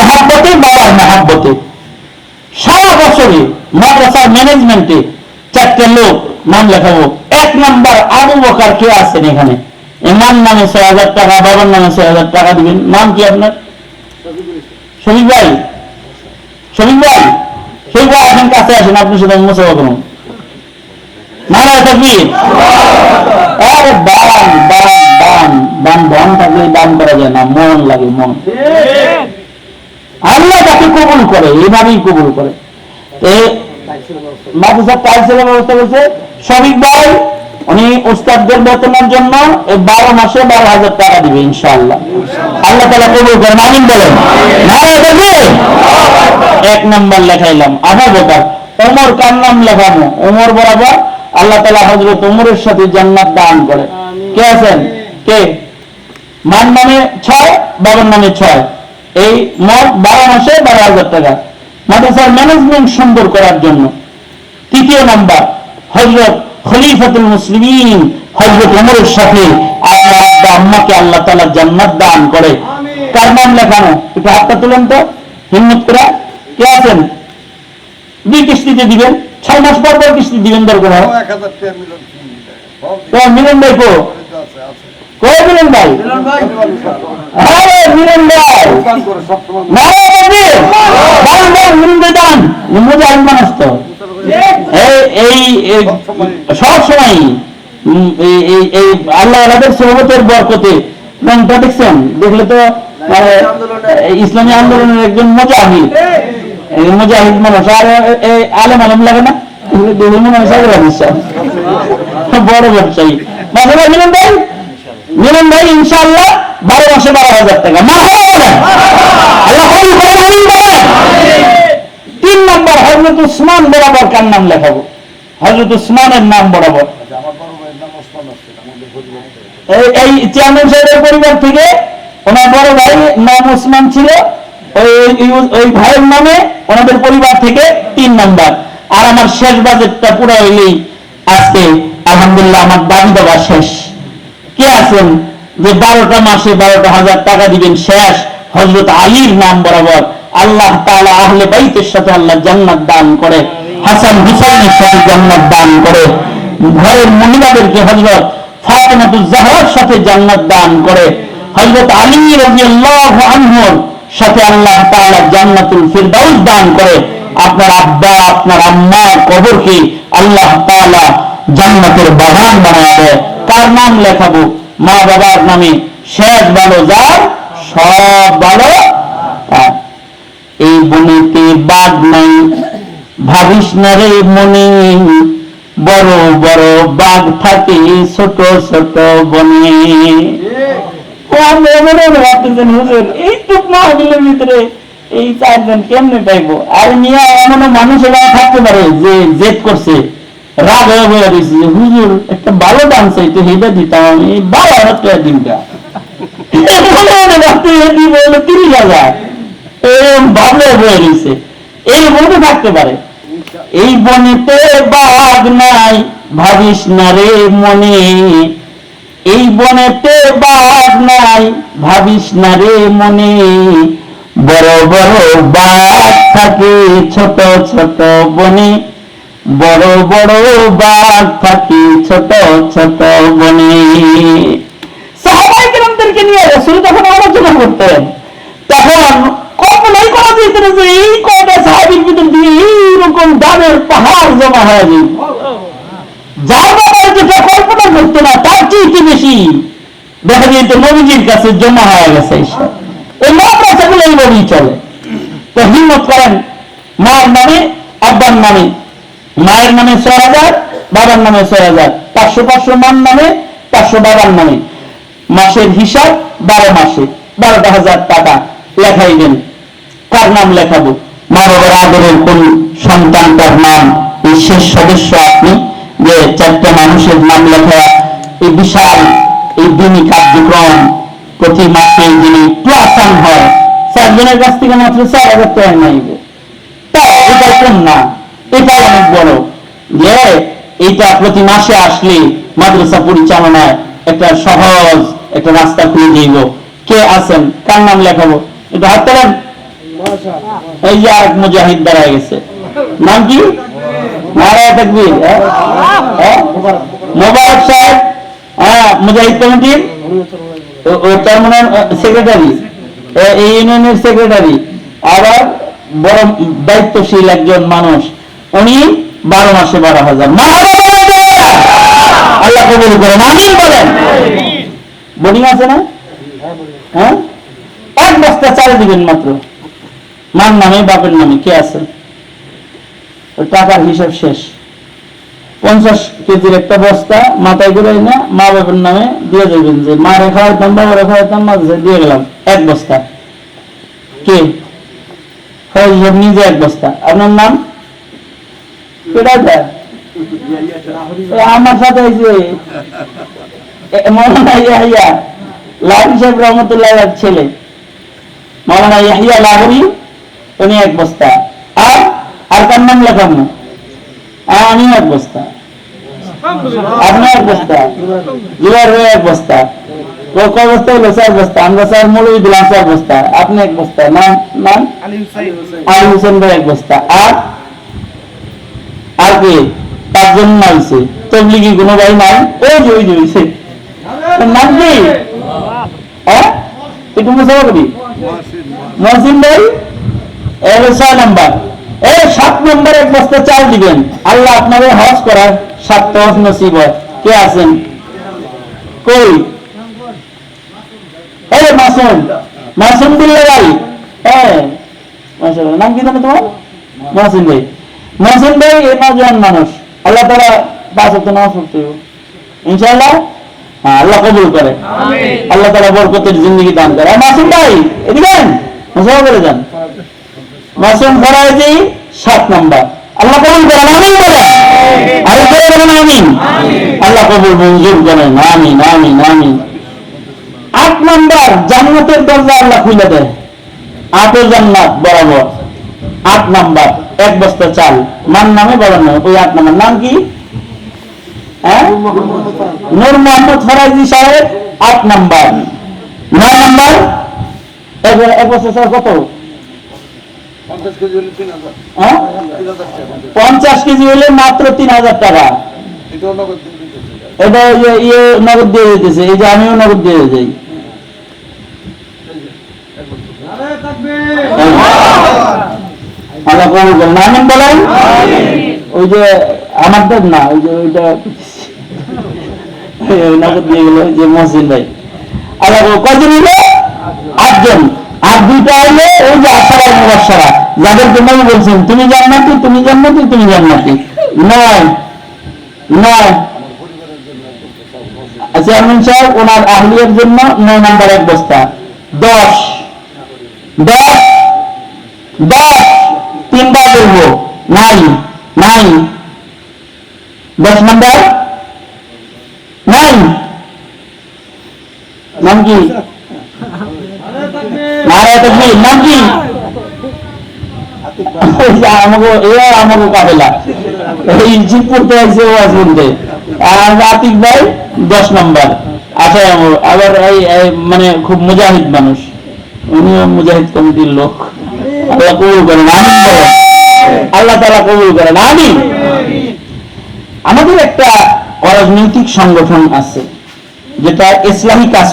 মহাব্বতে, বাবার মহাব্বতে। সারা বছরে মাদ্রাসার ম্যানেজমেন্টে চারটে লোক নাম লেখাবো এক নাম্বার আবু বকার কে আছেন এখানে? ইমাম নামে ছয় হাজার টাকা, বাবার নামে ছয় হাজার টাকা দিবেন। নাম কি আপনার? ভাই। শফিক ভাই শফিক ভাই, এখন কাছে আসেন আপনি শুধু মুসাফা করুন নারায় থাকবি আরে দান দান দান দান থাকলে দান করা যায় না। মন লাগে, মন। আল্লাহ তাকে কবুল করে এইভাবেই কবুল করে। এ মাদ্রাসা টাইলসের ব্যবস্থা করছে শফিক ভাই উনি উস্তাদদের বেতনের জন্য বারো মাসে বারো হাজার টাকা দিবে ইনশাআল্লাহ। আল্লাহ তালা কবুল করেন আমিন বলেন। এক নাম্বার লেখাইলাম বকর ওমর কার নাম লেখাবো? ওমর বরাবর আল্লাহ তালা হজরত ওমরের সাথে জান্নাত দান করে। কে আছেন? কে? মান নামে ছয় বাবার নামে ছয়। এই মোট বারো মাসে বারো হাজার টাকা মাদ্রাসার ম্যানেজমেন্ট সুন্দর করার জন্য। তৃতীয় নাম্বার হজরত খলিফাতুল মুসলিমিন হজরত ওমরের সাথে আপনার আম্মাকে আল্লাহ তালা জান্নাত দান করে। কার নাম লেখানো? একটু হাতটা তুলেন তো। হিম্মত করে। কে আছেন? দুই কিস্তিতে দিবেন। ছয় মাস পর পর কিস্তি দিবেন দরকার হয়। মিলন। ভাই কো? মিলন ভাই? আরে মিলন দান দান মিলন মানুষ তো। এই এই এই সব সময় এই এই আল্লাহ আল্লাহদের সহবতের বরকতে দেখছেন দেখলে তো মানে, ইসলামী আন্দোলনের একজন মুজাহিদ। মুজাহিদ মানুষ আর আলেম আলেম লাগে না? দেখলে মনে হয় বড় ব্যবসায়ী। মাঝে মাঝে মিলন ভাই? মিলন ভাই, ইনশাআল্লাহ বারো মাসে বারো হাজার টাকা। তিন নম্বর হজরত উসমান বরাবর কার নাম লেখাবো? হজরত উসমানের নাম বরাবর। এই- চেয়ারম্যান সাহেবের পরিবার থেকে ওনার বড় ভাই নাম ওসমান ছিল। ওই ভাইয়ের নামে ওনাদের পরিবার থেকে তিন নাম্বার। আর আমার শেষ বাজেটটা পুরো হইলেই আজকে, আলহামদুলিল্লাহ, আমার দাবি দেওয়া শেষ। কে আছেন? যে বারোটা মাসে বারোটা হাজার টাকা দিবেন শেষ হজরত আলীর নাম বরাবর আল্লাহ তাআলা আহলে বাইতের সাথে আল্লাহ জান্নাত দান করে, হাসান হুসাইনের সাথে জান্নাত দান করে, ঘরের মহিলাদেরকে হজরত ফাতেমাতুজ জাহরার সাথে জান্নাত দান করে হজরত আলী রাদিয়াল্লাহু আনহুর সাথে আল্লাহ তাআলা জান্নাতুল ফিরদাউস দান করে, আপনার আব্বা, আপনার আম্মার কবরকে আল্লাহ তাআলা জান্নাতের বাগান বানায় দেয়। কার নাম লেখাবো। মা বাবার নামে শেষ ভালো যার সব ভালো তার। এই বনেতে বাদ নাই, ভাবিস না রে মনে। বড় বড় বাঘ থাকে ছোট ছোট বনে। ও, আমরা মনে মনে ভাবতেছেন, হুজুর, এই টুক মাহবিলের ভিতরে এই চারজন কেমনে পাইবো? আর নিয়ে এমনও মানুষ এখানে থাকতে পারে যে জেদ করছে। রাগ হয়ে হুজুর, একটা ভালো হেটা দিতাম আমি বারো হাজার টাকা দিনটা তো ভাবিস না রে মনে। এই বনেতে বাঘ নাই, ভাবিস না রে মনে। বড় বড় বাঘ থাকে ছোট ছোট বনে। বড় বড় বাঘ থাকে ছোট ছোট বনে। নিয়ে রসুল আলোচনা করতেন, তখন কল্পনাই করা যে এই কয়টা সাহাবির ভিতর দিয়ে এইরকম দামের পাহাড় জমা হয়ে যার যেটা কল্পনা করতো না, তার চেয়ে বেশি। দেখা নবীজির কাছে জমা হয়ে গেছে এইভাবেই চলে। তো হিম্মত করেন, মার নামে, আব্বার নামে মায়ের নামে ছয় হাজার, বাবার নামে ছয় হাজার। পাঁচশো পাঁচশো মার নামে, পাঁচশো বাবার নামে। মাসের হিসাব বারো মাসে, বারোটা হাজার টাকা লেখাইবেন কার নাম লেখাবো? মা বাবার আদরের কোন সন্তানটার নাম। এই শেষ সদস্য আপনি, যে চারটা মানুষের নাম লেখা, এই বিশাল, এই দিনই কার্যক্রম প্রতি মাসে যিনি আসান হয়। চারজনের কাছ থেকে মাত্র চার হাজার টাকা নাইবে। তাও এটা কম না? এটা অনেক বড়। যে এইটা প্রতি মাসে আসলে মাদ্রাসা পরিচালনায় একটা সহজ একটা রাস্তা খুলে দিব। কে আছেন? কার নাম লেখাবো এটা হাত তোলেন। এই যে আরেক মুজাহিদ দাঁড়ায় গেছে। নাম কি? হ্যাঁ? হ্যাঁ? মোবারক সাহেব। হ্যাঁ মুজাহিদ কমিটির? তার মানে সেক্রেটারি ইউনিয়নের সেক্রেটারি আবার বড় দায়িত্বশীল একজন মানুষ। উনি বারো মাসে বারো হাজার। আল্লাহ কবুল করেন, আমিন বলেন। বোর্ডিং আছে না? হ্যাঁ? এক বস্তা চাল দিবেন মাত্র। মার নামে, বাপের নামে, কে আছে? টাকার হিসাব শেষ। পঞ্চাশ কেজির একটা বস্তা মাথায় করে না, মা বাবার নামে দিয়ে দেবেন যে, মা রেখা হইতাম বাবা রেখা হইতাম মা দিয়ে গেলাম। এক বস্তা। কে? হিসাব নিজে এক বস্তা। আপনার নাম? আমার সাথে মৌলানা ইয়াহিয়া লাহরি সাহেব রহমতুল্লাহ ছেলে। মৌলানা ইয়াহিয়া লাহরি উনি এক বস্তা। আর আর কার নাম লেখাম না। আর আমি এক বস্তা। আপনি এক বস্তা। জুয়ার হয়ে এক বস্তা। ও কয় বস্তা? হলো চার বস্তা। আমরা চার মৌলবি দিলাম চার বস্তা। আপনি এক বস্তা। নাম নাম? আলী হোসেন ভাই এক বস্তা। আর আর কে পাঁচজন নাইছে তবলিগি কোনো ভাই নাই ওই যে ওই যে হইছে তোর নাম কি মহসিন ভাই? এর ছয় নাম্বার। এই সাত নম্বর এক বস্তা চাল দিবেন। আল্লাহ আপনাদের হজ করার সাতটা হজ নসিব কে আছেন? কই? এই মাসুম। মাসুম বিল্লা ভাই। হ্যাঁ। নাম কি জানো তোমার? মহসিন ভাই। মহসিন ভাই এই নজওয়ান মানুষ। আল্লাহ তারা পাঁচ হপ্তাহ নামাজ পড়তে। ইনশাআল্লাহ হ্যাঁ আল্লাহ কবুল করে। আল্লাহ তারা বরকতের জিন্দগি দান করে। মাসুম ভাই এদিকে। মুসাফা করে যান। মাসুম ফরাইজি সাত নাম্বার। আল্লাহ কবুল করেন আমিন বলেন। আরে করে বলেন আমিন। আল্লাহ কবুল মঞ্জুর করেন আমিন আমিন আমিন। আট নাম্বার জান্নাতের দরজা আল্লাহ খুলে দেয়। আটের জান্নাত বরাবর। আট নাম্বার এক বস্তা চাল। মান নামে বলেন ওই আট নাম্বার। নাম কি? হ্যাঁ? নূর মোহাম্মদ ফরাইজি সাহেব আট নাম্বার। নয় নাম্বার? এক বছর স্যার কত? পঞ্চাশ কেজি হলে তিন হাজার। হ্যাঁ? পঞ্চাশ। কেজি হলে মাত্র তিন হাজার টাকা। এটা ইয়ে ইয়ে নগদ দিয়ে দিতেছে এই যে আমিও নগদ দিয়ে যাই আমিন বলেন? ওই যে আমাদের না ওই যে ওইটা নগদ দিয়ে গেল যে মহসিন ভাই। আল্লাহ কবুল- হলো আটজন। আর দুইটা হলো ওই যে আশারা মুবাসারা যাদেরকে নবী বলছেন তুমি জান্নাতি তুমি জান্নাতি তুমি জান্নাতি। নয় নয়। চেয়ারম্যান সাহেব ওনার আহলিয়ার জন্য নয় নাম্বার এক বস্তা। দশ। দশ। দশ। তিনবার বলব নাই নাই দশ নাম্বার নাই নাম কি নারায় তকবীর নাম কি ওই যে আমাকে এ আমাকে কাবেলা এই জিপ করতে আসছে ও আজ বলতে আর আতিক ভাই দশ নম্বর আচ্ছা আবার এই এই মানে খুব মুজাহিদ মানুষ উনিও মুজাহিদ কমিটির লোক আল্লাহ কবুল করেন আল্লাহ তালা কবুল করেন আমি আমাদের একটা অরাজনৈতিক সংগঠন আছে যেটা ইসলামী কাজ